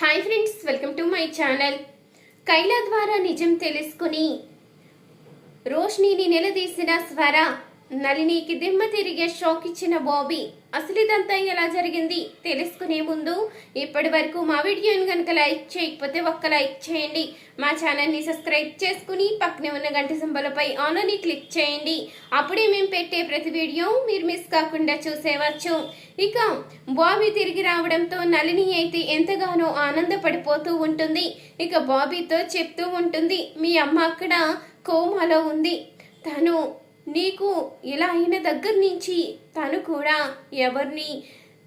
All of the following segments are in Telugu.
Hi friends welcome to my channel కైలా ద్వారా నిజం తెలుసుకుని రోష్నిని నిలదీసిన స్వర నలినికి దిమ్మ తిరిగే షాక్ ఇచ్చిన బాబీ. అసలు ఇదంతా ఎలా జరిగింది తెలుసుకునే ముందు ఇప్పటి వరకు మా వీడియోని కనుక లైక్ చేయకపోతే ఒక్క లైక్ చేయండి. మా ఛానల్ని సబ్స్క్రైబ్ చేసుకుని పక్కనే ఉన్న గంట సింబలపై ఆన్ అని క్లిక్ చేయండి. అప్పుడే మేము పెట్టే ప్రతి వీడియో మీరు మిస్ కాకుండా చూసేవచ్చు. ఇక బాబీ తిరిగి రావడంతో నలిని అయితే ఎంతగానో ఆనందపడిపోతూ ఉంటుంది. ఇక బాబీతో చెప్తూ ఉంటుంది మీ అమ్మ అక్కడ కోమాలో ఉంది. తను నీకు ఇలా అయిన దగ్గర నుంచి తను కూడా ఎవరిని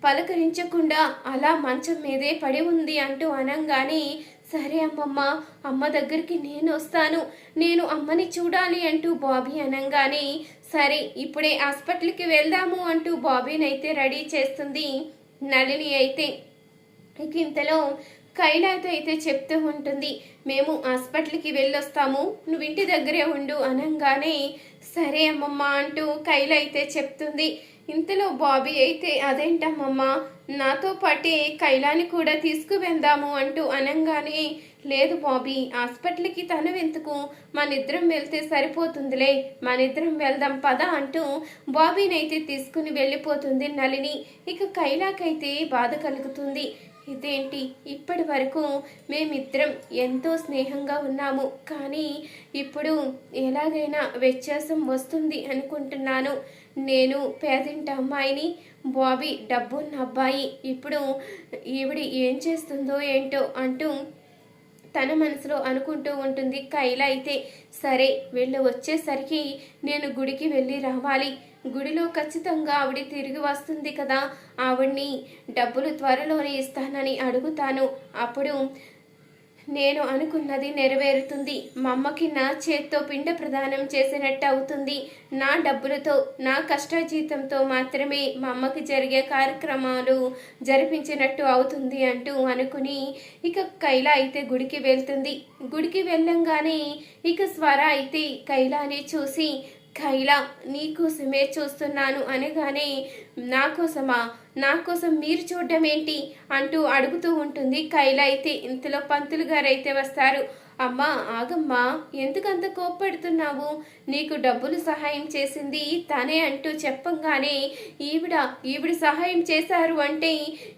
పలకరించకుండా అలా మంచం మీదే పడి ఉంది అంటూ అనంగానే సరే అమ్మమ్మ అమ్మ దగ్గరికి నేను వస్తాను. నేను అమ్మని చూడాలి అంటూ బాబీ అనంగానే సరే ఇప్పుడే హాస్పిటల్కి వెళ్దాము అంటూ బాబీనైతే రెడీ చేస్తుంది నళిని అయితే. ఇక ఇంతలో కైలాతో అయితే చెప్తూ ఉంటుంది మేము హాస్పిటల్కి వెళ్ళొస్తాము నువ్వు ఇంటి దగ్గరే ఉండు అనంగానే సరే అమ్మమ్మ అంటూ కైల అయితే చెప్తుంది. ఇంతలో బాబీ అయితే అదేంటమ్మమ్మ నాతో పాటే కైలాని కూడా తీసుకువెళ్దాము అంటూ అనంగానే లేదు బాబీ హాస్పిటల్కి తను ఎందుకు మనిద్దరం వెళ్తే సరిపోతుందిలే మనిద్దరం వెళ్దాం పద అంటూ బాబీనైతే తీసుకుని వెళ్ళిపోతుంది నలిని ఇక కైలాకైతే బాధ కలుగుతుంది. ఇదేంటి? ఇప్పటి వరకు మేమిద్దరం ఎంతో స్నేహంగా ఉన్నాము. కానీ ఇప్పుడు ఎలాగైనా వ్యత్యాసం వస్తుంది అనుకుంటున్నాను. నేను పేదింట అమ్మాయిని బాబీ డబ్బున్న అబ్బాయి. ఇప్పుడు ఈవిడి ఏం చేస్తుందో ఏంటో అంటూ తన మనసులో అనుకుంటూ ఉంటుంది. కైలా అయితే సరే వీళ్ళు వచ్చేసరికి నేను గుడికి వెళ్ళి రావాలి. గుడిలో ఖచ్చితంగా ఆవిడ తిరిగి వస్తుంది కదా. ఆవిడ్ని డబ్బులు త్వరలోనే ఇస్తానని అడుగుతాను. అప్పుడు నేను అనుకున్నది నెరవేరుతుంది. మా అమ్మకి నా చేత్తో పిండ ప్రదానం చేసినట్టు అవుతుంది. నా డబ్బులతో నా కష్టజీతంతో మాత్రమే మా అమ్మకి జరిగే కార్యక్రమాలు జరిపించినట్టు అవుతుంది అంటూ అనుకుని ఇక కైల అయితే గుడికి వెళ్తుంది. గుడికి వెళ్ళంగానే ఇక స్వర అయితే కైలాని చూసి కైలా నీకోసమే చూస్తున్నాను అనగానే నా కోసమా? నా కోసం మీరు చూడడం ఏంటి? అంటూ అడుగుతూ ఉంటుంది. కైలా అయితే ఇంతలో పంతులు గారు అయితే వస్తారు. అమ్మా ఆగమ్మా ఎందుకంత కోప్పడుతున్నావు? నీకు డబ్బులు సహాయం చేసింది తనే అంటూ చెప్పంగానే ఈవిడ ఈవిడ సహాయం చేశారు అంటే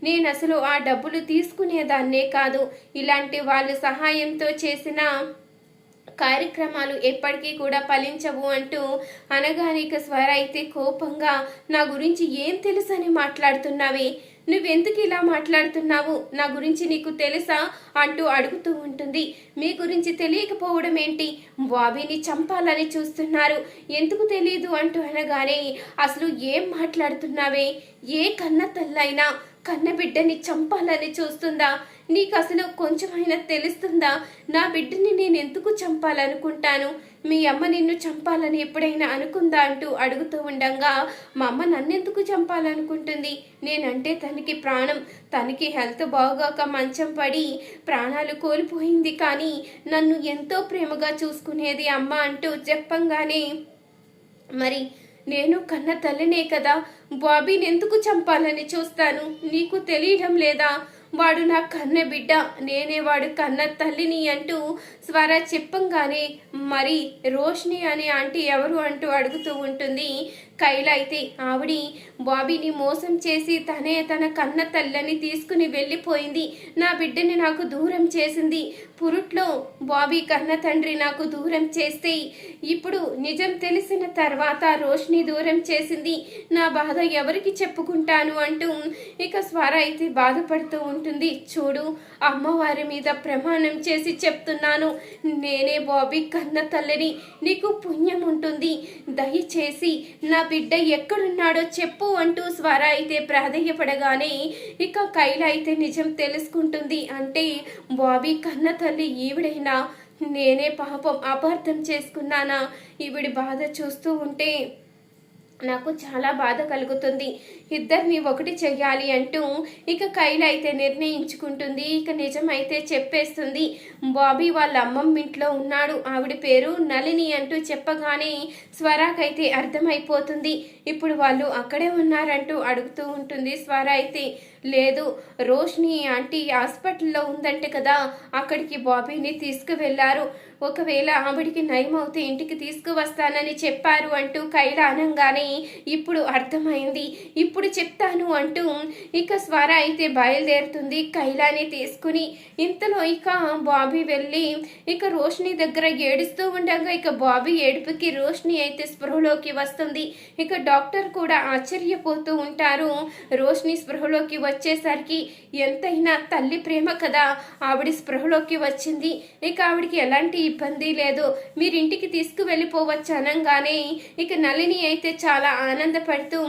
నేను అసలు ఆ డబ్బులు తీసుకునేదాన్నే కాదు. ఇలాంటి వాళ్ళు సహాయంతో చేసిన కార్యక్రమాలు ఎప్పటికీ కూడా ఫలించవు అంటూ అనగానిక స్వర అయితే కోపంగా నా గురించి ఏం తెలుసని మాట్లాడుతున్నావే? నువ్వెందుకు ఇలా మాట్లాడుతున్నావు? నా గురించి నీకు తెలుసా? అంటూ అడుగుతూ ఉంటుంది. మీ గురించి తెలియకపోవడం ఏంటి? బాబీని చంపాలని చూస్తున్నారు. ఎందుకు తెలియదు అంటూ అనగానే అసలు ఏం మాట్లాడుతున్నావే? ఏ కన్న తల్లైనా కన్న బిడ్డని చంపాలని చూస్తుందా? నీకు అసలు కొంచెమైనా తెలుస్తుందా? నా బిడ్డని నేను ఎందుకు చంపాలనుకుంటాను? మీ అమ్మ నిన్ను చంపాలని ఎప్పుడైనా అనుకుందా అంటూ అడుగుతూ ఉండగా మా అమ్మ నన్నెందుకు చంపాలనుకుంటుంది? నేనంటే తనకి ప్రాణం. తనకి హెల్త్ బాగోక మంచం పడి ప్రాణాలు కోల్పోయింది కానీ నన్ను ఎంతో ప్రేమగా చూసుకునేది అమ్మ అంటూ చెప్పంగానే మరి నేను కన్న తల్లినే కదా. బాబీని ఎందుకు చంపాలని చూస్తాను? నీకు తెలియడం లేదా? వాడు నా కన్న బిడ్డ. నేనే వాడు కన్న తల్లిని అంటూ స్వర చెప్పంగానే మరి రోష్ని అనే ఆంటీ ఎవరు అంటూ అడుగుతూ ఉంటుంది. కైల అయితే ఆవిడి బాబీని మోసం చేసి తనే తన కన్న తల్లని తీసుకుని వెళ్ళిపోయింది. నా బిడ్డని నాకు దూరం చేసింది. పురుట్లో బాబీ కన్న తండ్రి నాకు దూరం చేస్తే ఇప్పుడు నిజం తెలిసిన తర్వాత రోష్ని దూరం చేసింది. నా బాధ ఎవరికి చెప్పుకుంటాను అంటూ ఇక స్వర అయితే బాధపడుతూ ఉంటుంది. చూడు అమ్మవారి మీద ప్రమాణం చేసి చెప్తున్నాను. నేనే బాబీ కన్న తల్లిని. నీకు పుణ్యం ఉంటుంది. దయచేసి నా బిడ్డ ఎక్కడున్నాడో చెప్పు అంటూ స్వర అయితే ప్రాధేయపడగానే ఇక కైల అయితే నిజం తెలుసుకుంటుంది. అంటే బాబీ కన్న తల్లి ఈవిడైనా? నేనే పాపం అపార్థం చేసుకున్నానా? ఈవిడి బాధ చూస్తూ ఉంటే నాకు చాలా బాధ కలుగుతుంది. ఇద్దరిని ఒకటి చెయ్యాలి అంటూ ఇక కైలు అయితే నిర్ణయించుకుంటుంది. ఇక నిజమైతే చెప్పేస్తుంది బాబీ వాళ్ళ అమ్మమ్మ ఇంట్లో ఉన్నాడు. ఆవిడ పేరు నళిని అంటూ చెప్పగానే స్వరాకైతే అర్థమైపోతుంది. ఇప్పుడు వాళ్ళు అక్కడే ఉన్నారంటూ అడుగుతూ ఉంటుంది స్వర అయితే. లేదు రోష్ని ఆంటీ హాస్పిటల్లో ఉందంట కదా అక్కడికి బాబీని తీసుకువెళ్ళారు. ఒకవేళ ఆవిడికి నయం అవుతే ఇంటికి తీసుకువస్తానని చెప్పారు అంటూ కైల అనంగానే ఇప్పుడు అర్థమైంది. ఇప్పుడు చెప్తాను అంటూ ఇక స్వర అయితే బయలుదేరుతుంది కైలాని తీసుకుని. ఇంతలో ఇక బాబీ వెళ్ళి ఇక రోష్ని దగ్గర ఏడుస్తూ ఉండగా ఇక బాబీ ఏడుపుకి రోష్ని అయితే స్పృహలోకి వస్తుంది. ఇక డాక్టర్ కూడా ఆశ్చర్యపోతూ ఉంటారు. రోష్ని స్పృహలోకి వచ్చేసరికి ఎంతైనా తల్లి ప్రేమ కదా. ఆవిడ స్పృహలోకి వచ్చింది. ఇక ఆవిడకి ఎలాంటి ఇబ్బంది లేదు. మీరు ఇంటికి తీసుకువెళ్ళిపోవచ్చు అనగానే ఇక నళిని అయితే చాలా ఆనందపడుతూ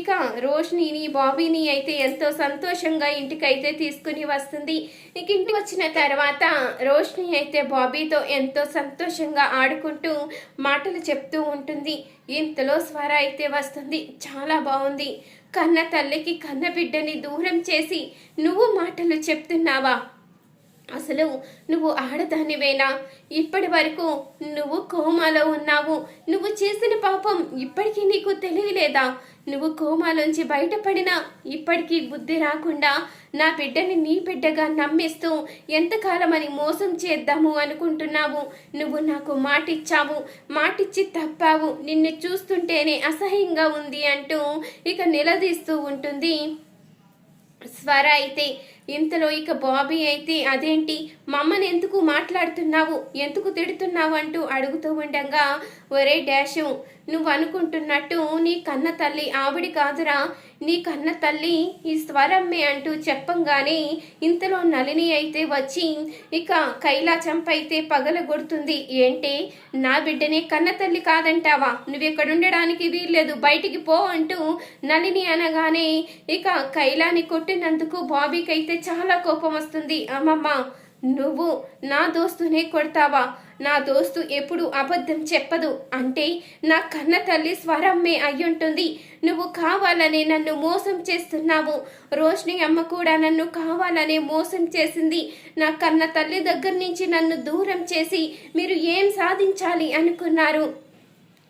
ఇక రోష్నిని బాబీని అయితే ఎంతో సంతోషంగా ఇంటికైతే తీసుకుని వస్తుంది. ఇక ఇంటికి వచ్చిన తర్వాత రోషిని అయితే బాబీతో ఎంతో సంతోషంగా ఆడుకుంటూ మాటలు చెప్తూ ఉంటుంది. ఇంతలో స్వర అయితే వస్తుంది. చాలా బాగుంది. కన్న తల్లికి కన్న బిడ్డని దూరం చేసి నువ్వు మాటలు చెప్తున్నావా? అసలు నువ్వు ఆడదానివేనా? ఇప్పటి వరకు నువ్వు కోమాలో ఉన్నావు. నువ్వు చేసిన పాపం ఇప్పటికీ నీకు తెలియలేదా? నువ్వు కోమాలోంచి బయటపడినా ఇప్పటికీ బుద్ధి రాకుండా నా బిడ్డని నీ బిడ్డగా నమ్మిస్తూ ఎంతకాలమని మోసం చేద్దాము అనుకుంటున్నావు? నువ్వు నాకు మాటిచ్చావు మాటిచ్చి తప్పావు. నిన్ను చూస్తుంటేనే అసహ్యంగా ఉంది అంటూ ఇక నిలదీస్తూ ఉంటుంది. స్వర అయితే ఇంతలో ఇక బాబీ అయితే అదేంటి? మమ్మని ఎందుకు మాట్లాడుతున్నావు? ఎందుకు తిడుతున్నావు అంటూ అడుగుతూ ఉండగా ఒరే డాషు నువ్వు అనుకుంటున్నట్టు నీ కన్న తల్లి ఆవిడ కాదురా. నీ కన్న తల్లి ఈ స్వరమ్మే అంటూ చెప్పంగానే ఇంతలో నలిని అయితే వచ్చి ఇక కైలా చంపైతే పగలగొడుతుంది ఏంటి? నా బిడ్డనే కన్న తల్లి కాదంటావా? నువ్వు ఉండడానికి వీల్లేదు. బయటికి పో అంటూ నలిని అనగానే ఇక కైలాని కొట్టినందుకు బాబీకి అయితే చాలా కోపం వస్తుంది. అమ్మమ్మ నువ్వు నా దోస్తునే కొడతావా? నా దోస్తు ఎప్పుడు అబద్ధం చెప్పదు. అంటే నా కన్న తల్లి స్వరమ్మే అయ్యుంటుంది. నువ్వు కావాలనే నన్ను మోసం చేస్తున్నావు. రోష్ని అమ్మ కూడా నన్ను కావాలనే మోసం చేసింది. నా కన్న తల్లి దగ్గర నుంచి నన్ను దూరం చేసి మీరు ఏం సాధించాలి అనుకున్నారు?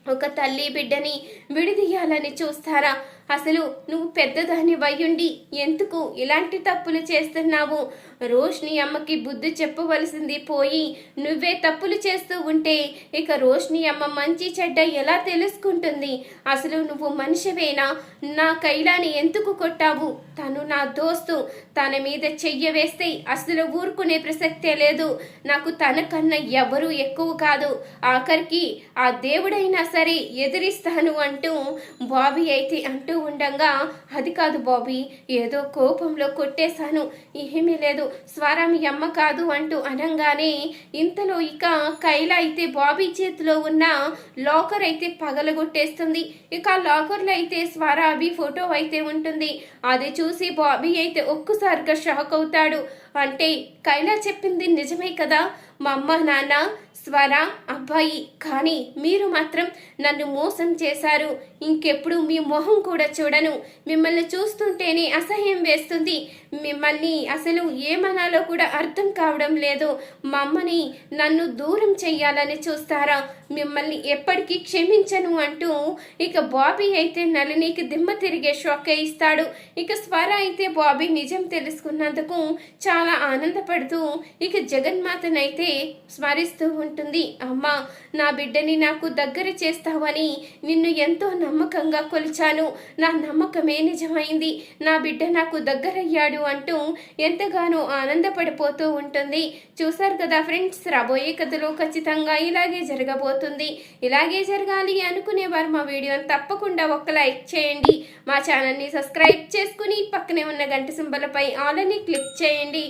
ఒక తల్లి బిడ్డని విడిదీయాలని చూస్తారా? అసలు నువ్వు పెద్దదాని వయ్యుండి ఎందుకు ఇలాంటి తప్పులు చేస్తున్నావు? రోష్ని అమ్మకి బుద్ధి చెప్పవలసింది పోయి నువ్వే తప్పులు చేస్తూ ఉంటే ఇక రోష్ని అమ్మ మంచి చెడ్డ ఎలా తెలుసుకుంటుంది? అసలు నువ్వు మనిషివేనా? నా కైలాని ఎందుకు కొట్టావు? తను నా దోస్తు. తన మీద చెయ్య వేస్తే అసలు ఊరుకునే ప్రసక్తే లేదు. నాకు తన కన్నా ఎవరు ఎక్కువ కాదు. ఆఖరికి ఆ దేవుడైనా సరే ఎదిరిస్తాను అంటూ బాబీ అయితే అంటూ ఉండగా. అది కాదు బాబీ ఏదో కోపంలో కొట్టేశాను. ఏమీ లేదు స్వర మీ అమ్మ కాదు అంటూ అనగానే ఇంతలో ఇక కైల అయితే బాబీ చేతిలో ఉన్న లాకర్ అయితే పగలగొట్టేస్తుంది. ఇక లాకర్లో అయితే స్వరాభి ఫోటో అయితే ఉంటుంది. అది చూసి బాబీ అయితే ఒక్కసారిగా షాక్ అవుతాడు. అంటే కైలా చెప్పింది నిజమే కదా? మా అమ్మ నాన్న స్వర అబ్బాయి కానీ మీరు మాత్రం నన్ను మోసం చేశారు. ఇంకెప్పుడు మీ మొహం కూడా చూడను. మిమ్మల్ని చూస్తుంటేనే అసహ్యం వేస్తుంది. మిమ్మల్ని అసలు ఏమనాలో కూడా అర్థం కావడం లేదు. మా అమ్మని నన్ను దూరం చెయ్యాలని చూస్తారా? మిమ్మల్ని ఎప్పటికీ క్షమించను అంటూ ఇక బాబీ అయితే నలినీకి దిమ్మ తిరిగే షాక్ ఇస్తాడు. ఇక స్వర అయితే బాబీ నిజం తెలుసుకున్నందుకు చాలా ఆనందపడుతూ ఇక జగన్మాతనైతే స్మరిస్తూ ఉంటుంది. అమ్మ నా బిడ్డని నాకు దగ్గర చేస్తావని నిన్ను ఎంతో నమ్మకంగా కొలిచాను. నా నమ్మకమే నిజమైంది. నా బిడ్డ నాకు దగ్గరయ్యాడు అంటూ ఎంతగానో ఆనందపడిపోతూ ఉంటుంది. చూశారు కదా ఫ్రెండ్స్ రాబోయే కథలో ఖచ్చితంగా ఇలాగే జరగబోతుంది. ఇలాగే జరగాలి అనుకునేవారు మా వీడియోని తప్పకుండా ఒక లైక్ చేయండి. మా ఛానల్ని సబ్స్క్రైబ్ చేసుకుని పక్కనే ఉన్న గంట సింబలపై ఆల్ అని క్లిక్ చేయండి.